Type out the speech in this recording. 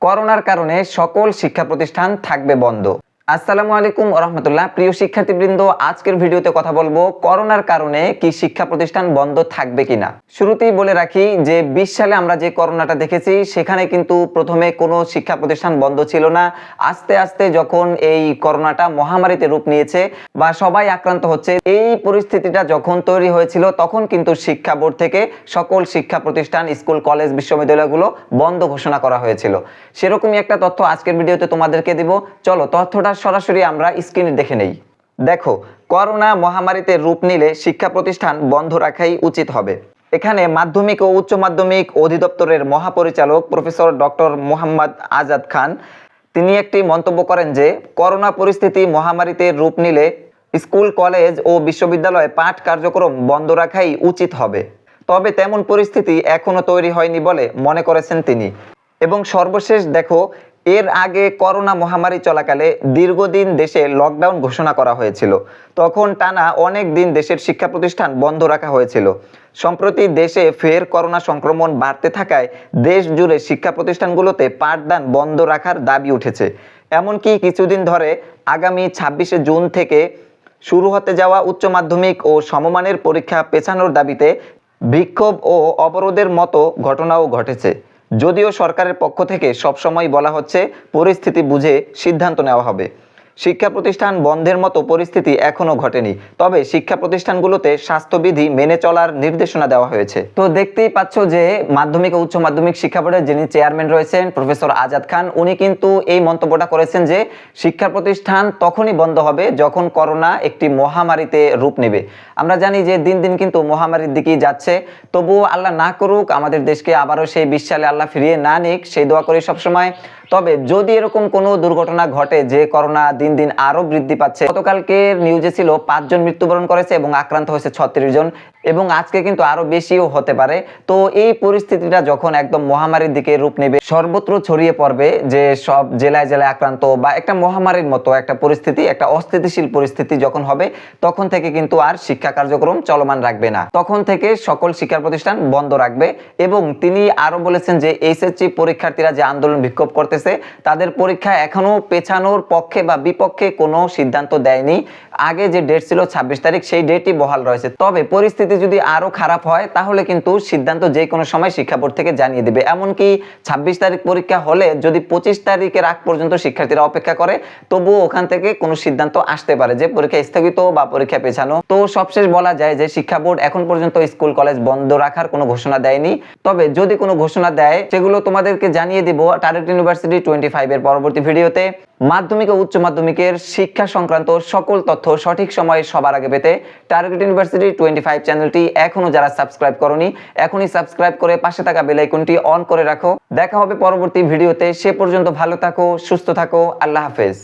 করোনার কারণে সকল শিক্ষা প্রতিষ্ঠান থাকবে বন্ধ। আসসালামু আলাইকুম রহমতুল্লাহ প্রিয় শিক্ষার্থীবৃন্দ, আজকের ভিডিওতে কথা বলব করোনার কারণে কি শিক্ষা প্রতিষ্ঠান বন্ধ থাকবে কিনা। শুরুতেই বলে রাখি যে, বিশ সালে আমরা যে করোনাটা দেখেছি, সেখানে কিন্তু প্রথমে কোনো শিক্ষা প্রতিষ্ঠান বন্ধ ছিল না। আস্তে আস্তে যখন এই করোনাটা মহামারীতে রূপ নিয়েছে বা সবাই আক্রান্ত হচ্ছে, এই পরিস্থিতিটা যখন তৈরি হয়েছিল, তখন কিন্তু শিক্ষা বোর্ড থেকে সকল শিক্ষা প্রতিষ্ঠান, স্কুল, কলেজ, বিশ্ববিদ্যালয়গুলো বন্ধ ঘোষণা করা হয়েছিল। সেরকমই একটা তথ্য আজকের ভিডিওতে তোমাদেরকে দিব। চলো, তথ্যটা সরাসরি আমরা স্ক্রিনে দেখে নেই। দেখো, করোনা মহামারীতে রূপ নিলে শিক্ষা প্রতিষ্ঠান বন্ধ রাখাই উচিত হবে। এখানে মাধ্যমিক ও উচ্চ মাধ্যমিক অধিদপ্তরের মহাপরিচালক প্রফেসর ডক্টর মোহাম্মদ আজাদ খান, তিনি একটি মন্তব্য করেন যে, করোনা পরিস্থিতি মহামারীতে রূপ নিলে স্কুল, কলেজ ও বিশ্ববিদ্যালয়ে পাঠ কার্যক্রম বন্ধ রাখাই উচিত হবে। তবে তেমন পরিস্থিতি এখনও তৈরি হয়নি বলে মনে করেছেন তিনি। এবং সর্বশেষ দেখো এর আগে করোনা মহামারী চলাকালে দীর্ঘদিন দেশে লকডাউন ঘোষণা করা হয়েছিল। তখন টানা অনেক দিন দেশের শিক্ষা প্রতিষ্ঠান বন্ধ রাখা হয়েছিল। সম্প্রতি দেশে ফের করোনা সংক্রমণ বাড়তে থাকায় দেশ জুড়ে শিক্ষা প্রতিষ্ঠানগুলোতে পাঠদান বন্ধ রাখার দাবি উঠেছে। এমনকি কিছুদিন ধরে আগামী ছাব্বিশে জুন থেকে শুরু হতে যাওয়া উচ্চ মাধ্যমিক ও সমমানের পরীক্ষা পেছানোর দাবিতে বিক্ষোভ ও অবরোধের মতো ঘটনাও ঘটেছে। যদিও সরকারের পক্ষ থেকে সবসময় বলা হচ্ছে পরিস্থিতি বুঝে সিদ্ধান্ত নেওয়া হবে। শিক্ষা প্রতিষ্ঠান বন্ধের মতো পরিস্থিতি এখনও ঘটেনি। তবে শিক্ষা প্রতিষ্ঠানগুলোতে স্বাস্থ্যবিধি মেনে চলার নির্দেশনা দেওয়া হয়েছে। তো দেখতেই পাচ্ছ যে মাধ্যমিক ও উচ্চ মাধ্যমিক শিক্ষা বোর্ডের যিনি চেয়ারম্যান রয়েছেন, প্রফেসর আজাদ খান, উনি কিন্তু এই মন্তব্যটা করেছেন যে শিক্ষা প্রতিষ্ঠান তখনই বন্ধ হবে যখন করোনা একটি মহামারীতে রূপ নেবে। আমরা জানি যে দিন দিন কিন্তু মহামারীর দিকেই যাচ্ছে। তবুও আল্লাহ না করুক, আমাদের দেশকে আবারও সেই বিশ সালে আল্লাহ ফিরিয়ে না নিক। সেই দোয়া করি সবসময়। তবে যদি এরকম কোনো দুর্ঘটনা ঘটে, যে করোনা দিন দিন আরও বৃদ্ধি পাচ্ছে, গতকালকে নিউজে ছিল পাঁচজন মৃত্যুবরণ করেছে এবং আক্রান্ত হয়েছে ছত্রিশ জন এবং আজকে কিন্তু আরও বেশিও হতে পারে। তো এই পরিস্থিতিটা যখন একদম মহামারীর দিকে রূপ নেবে, সর্বত্র ছড়িয়ে পড়বে যে সব জেলায় জেলায় আক্রান্ত বা একটা মহামারীর মতো একটা পরিস্থিতি, একটা অস্থিতিশীল পরিস্থিতি যখন হবে, তখন থেকে কিন্তু আর শিক্ষা কার্যক্রম চলমান রাখবে না। তখন থেকে সকল শিক্ষা প্রতিষ্ঠান বন্ধ রাখবে এবং তিনি আরও বলেছেন যে এইচএসসি পরীক্ষার্থীরা যে আন্দোলন বিক্ষোভ করতেছে তাদের পরীক্ষা এখনও পেছানোর পক্ষে বা বিপক্ষে কোনো সিদ্ধান্ত দেয়নি। আগে যে ডেট ছিল ছাব্বিশ তারিখ, সেই ডেটই বহাল রয়েছে। তবে পরিস্থিতি যদি আরও খারাপ হয়, তাহলে কিন্তু সিদ্ধান্ত যে কোনো সময় শিক্ষা বোর্ড থেকে জানিয়ে দেবে। এমনকি ছাব্বিশ তারিখ পরীক্ষা হলে যদি পঁচিশ তারিখের আগ পর্যন্ত শিক্ষার্থীরা অপেক্ষা করে, তবুও ওখান থেকে কোনো সিদ্ধান্ত আসতে পারে যে পরীক্ষা স্থগিত বা পরীক্ষা পেছানো। তো সবশেষ বলা যায় যে শিক্ষা বোর্ড এখন পর্যন্ত স্কুল, কলেজ বন্ধ রাখার কোনো ঘোষণা দেয়নি। তবে যদি কোনো ঘোষণা দেয়, সেগুলো তোমাদেরকে জানিয়ে দিব। টার্গেট ইউনিভার্সিটি টোয়েন্টি ফাইভের পরবর্তী ভিডিওতে মাধ্যমিক ও উচ্চ মাধ্যমিকের শিক্ষা সংক্রান্ত সকল তথ্য সঠিক সময়ে সবার আগে পেতে টার্গেট ইউনিভার্সিটি টোয়েন্টি ফাইভ চ্যানেলটি এখনও যারা সাবস্ক্রাইব করনি, এখনই সাবস্ক্রাইব করে পাশে থাকা বেলাইকনটি অন করে রাখো। দেখা হবে পরবর্তী ভিডিওতে। সে পর্যন্ত ভালো থাকো, সুস্থ থাকো, আল্লাহ হাফেজ।